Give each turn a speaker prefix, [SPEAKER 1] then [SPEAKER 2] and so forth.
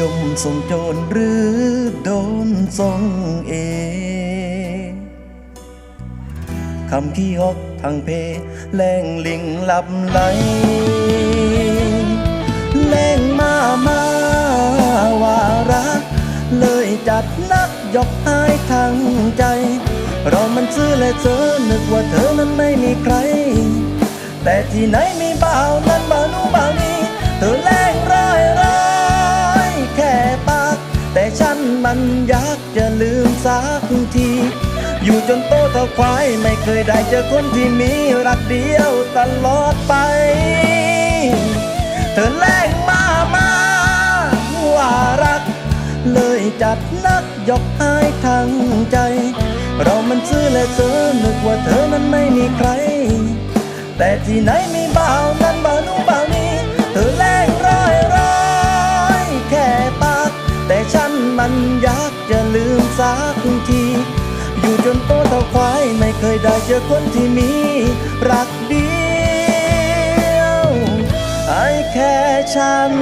[SPEAKER 1] ยมส่งโจรหรือโดนส่งเองคำขี้ฮกทางเพแรงลิงหลับไหลแรงมามาว่ารัก เลยจัดนักยกให้ทั้งใจ เรามันซื้อและเจอนึกว่าเธอนั้นไม่มีใคร แต่ที่ไหนมีบ่าวนั้น มันอยากจะลืมสักที อยู่จนโตเท่าควาย ไม่เคยได้เจอคนที่มีรักเดียวตลอดไป เธอแรงมามาว่ารัก เลยจัดนักยกให้ทั้งใจ เรามันซื้อและเจอนึกว่าเธอนั้นไม่มีใคร แต่ที่ไหนมีบ่าว นมันอยากจะลืมสักที อยู่จนโตเท่าควายไม่เคยได้เจอคนที่มีรักเดียวไอ้แค่ฉัน